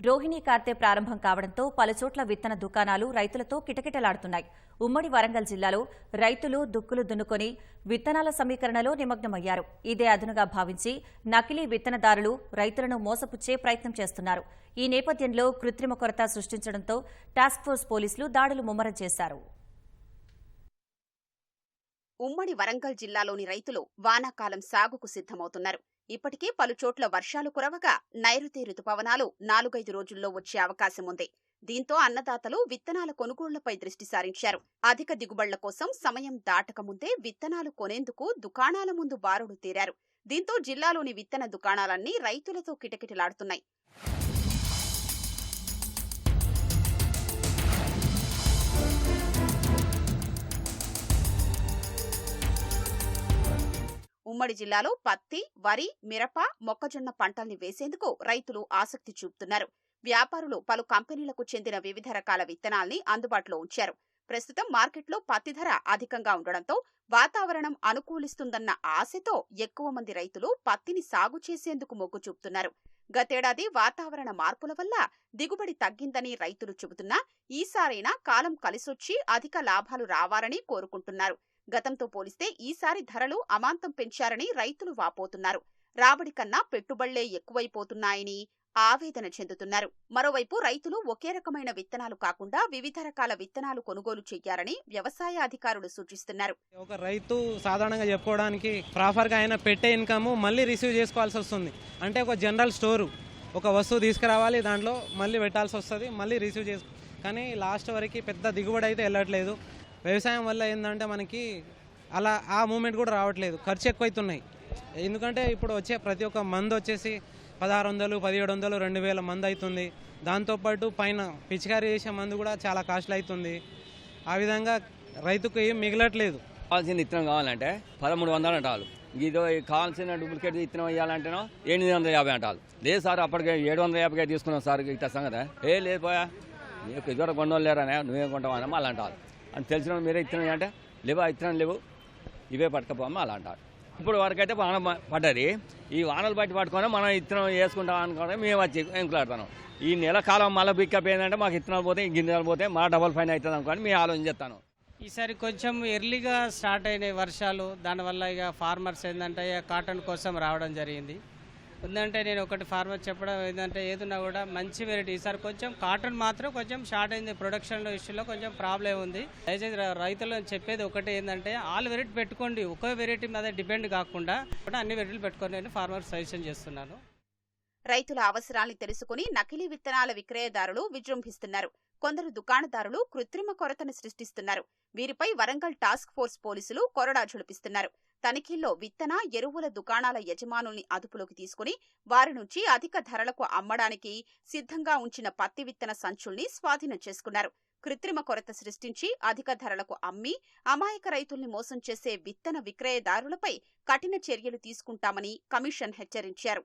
రోహిణీ కార్తె ప్రారంభం కావడంతో పలుచోట్ల విత్తన దుకాణాలు రైతులతో కిటకిటలాడుతున్నాయి. ఉమ్మడి వరంగల్ జిల్లాలో రైతులు దుక్కులు దున్నుకొని విత్తనాల సమీకరణలో నిమగ్నమయ్యారు. ఇదే అదునుగా భావించి నకిలీ విత్తనదారులు రైతులను మోసపుచ్చే ప్రయత్నం చేస్తున్నారు. ఈ నేపథ్యంలో కృత్రిమ కొరత సృష్టించడంతో టాస్క్ ఫోర్స్ పోలీసులు దాడులు ముమ్మరం చేశారు. ఉమ్మడి వరంగల్ జిల్లాలోని రైతులు వానాకాలం సాగుకు సిద్ధమవుతున్నారు. ఇప్పటికే పలుచోట్ల వర్షాలు కురవగా నైరుతి రుతుపవనాలు నాలుగైదు రోజుల్లో వచ్చే అవకాశం ఉంది. దీంతో అన్నదాతలు విత్తనాల కొనుగోళ్ళపై దృష్టి సారించారు. అధిక దిగుబళ్ళ కోసం సమయం దాటకముందే విత్తనాలు కొనేందుకు దుకాణాల ముందు బారుడు తీరారు. దీంతో జిల్లాలోని విత్తన దుకాణాలన్నీ రైతులతో కిటకిటలాడుతున్నాయి. ఉమ్మడి జిల్లాలో పత్తి వరి మిరప మొక్కజొన్న పంటల్ని వేసేందుకు రైతులు ఆసక్తి చూపుతున్నారు. వ్యాపారులు పలు కంపెనీలకు చెందిన వివిధ రకాల విత్తనాల్ని అందుబాటులో ఉంచారు. ప్రస్తుతం మార్కెట్లో పత్తి ధర అధికంగా ఉండడంతో వాతావరణం అనుకూలిస్తుందన్న ఆశతో ఎక్కువ మంది రైతులు పత్తిని సాగు చేసేందుకు మొగ్గు చూపుతున్నారు. గతేడాది వాతావరణ మార్పుల వల్ల దిగుబడి తగ్గిందని రైతులు చెబుతున్నా ఈసారైనా కాలం కలిసొచ్చి అధిక లాభాలు రావాలని కోరుకుంటున్నారు. గతంతో పోలిస్తే ఈసారి ధరలు అమాంతం పెంచారని రైతులు వాపోతున్నారు. రాబడి కన్నా పెట్టుబళ్ళే ఎక్కువైపోతున్నాయని ఆవేదన చెందుతున్నారు. మరోవైపు రైతులు ఒకే రకమైన విత్తనాలు కాకుండా వివిధ రకాల విత్తనాలు కొనుగోలు చేయాలని వ్యవసాయ అధికారులు సూచిస్తున్నారు. ఒక రైతు సాధారణంగా చెప్పుకోవడానికి ప్రాపర్గా ఆయన పెట్టే ఇన్కమ్ మళ్ళీ రిసీవ్ చేసుకోవాల్సి వస్తుంది. అంటే ఒక జనరల్ స్టోర్ ఒక వస్తువు తీసుకురావాలి దాంట్లో మళ్ళీ పెట్టాల్సి వస్తుంది మళ్ళీ రిసీవ్ చేసు కానీ లాస్ట్ వరకు పెద్ద దిగుబడి అయితే వెళ్ళట్లేదు. వ్యవసాయం వల్ల ఏంటంటే మనకి అలా ఆ మూమెంట్ కూడా రావట్లేదు. ఖర్చు ఎక్కువైతున్నాయి. ఎందుకంటే ఇప్పుడు వచ్చే ప్రతి ఒక్క మందు వచ్చేసి పదహారు వందలు పదిహేడు వందలు రెండు వేల మంది అవుతుంది దాంతోపాటు పైన పిచికారీ చేసే మందు కూడా చాలా కాస్ట్లీ అవుతుంది ఆ విధంగా రైతుకు ఏం మిగలట్లేదు. కావాల్సిన ఇత్తనం కావాలంటే పదమూడు వందలు అంటారు. ఇదో కావాల్సిన డూప్లికేట్ ఇత్తనం వేయాలంటేనో ఎనిమిది వందల యాభై అంటారు. లేదు సార్ అప్పటికే ఏడు వందల యాభైకే తీసుకున్నాం సార్ ఇట్లా సంగతి. ఏ లేదు పోయా. ఇద్దరు కొండలు లేరనే నువ్వేం కొంటావా మళ్ళీ అంటారు. అని తెలిసిన మీరే ఇత్తనం అంటే లేవా ఇత్తనం లేవు. ఇవే పట్టుకపోమ్మా అలా అంటారు. ఇప్పుడు వరకైతే వాన పడ్డది. ఈ వానలు బట్టి పట్టుకొని మనం ఇత్తనం వేసుకుంటాం అనుకుంటే మేము వచ్చి ఎంకులాడుతున్నాం. ఈ నెల కాలం మళ్ళీ పికప్ ఏంటంటే మాకు ఇత్తనాలు పోతే గింజలు పోతే మా డబల్ ఫైన్ అవుతుంది అనుకోని మేము ఆలోచన చేస్తాను. ఈసారి కొంచెం ఎర్లీగా స్టార్ట్ అయినాయి వర్షాలు. దానివల్ల ఇక ఫార్మర్స్ ఏంటంటే ఇక కాటన్ కోసం రావడం జరిగింది. ఉందంటే నేను ఒకటి ఫార్మర్ చెప్పడం ఏంటంటే ఏదున్నా కూడా మంచి వెరైటీ ఈసారి కొంచెం కాటన్ మాత్రం కొంచెం షార్ట్ అయింది. ప్రొడక్షన్ ఇష్యూలో కొంచెం ప్రాబ్లం ఉంది. దయచేసి రైతులు రైతులను చెప్పేది ఒకటి ఏంటంటే ఆల్ వెరైటీ పెట్టుకోండి. ఒకే వెరైటీ మీద డిపెండ్ కాకుండా కూడా అన్ని వెరైటీలు పెట్టుకొని నేను ఫార్మర్ సజెషన్ చేస్తున్నాను. రైతుల అవసరాల్ని తెలుసుకుని నకిలీ విత్తనాల విక్రయదారులు విజృంభిస్తున్నారు. కొందరు దుకాణదారులు కృత్రిమ కొరతను సృష్టిస్తున్నారు. వీరిపై వరంగల్ టాస్క్ ఫోర్స్ పోలీసులు కొరడా ఝుళిపిస్తున్నారు తనిఖీల్లో విత్తన ఎరువుల దుకాణాల యజమానుల్ని అదుపులోకి తీసుకుని వారి నుంచి అధిక ధరలకు అమ్మడానికి సిద్ధంగా ఉంచిన పత్తి విత్తన సంచుల్ని స్వాధీనం చేసుకున్నారు. కృత్రిమ కొరత సృష్టించి అధిక ధరలకు అమ్మి అమాయక రైతుల్ని మోసం చేసే విత్తన విక్రయదారులపై కఠిన చర్యలు తీసుకుంటామని కమిషన్ హెచ్చరించారు.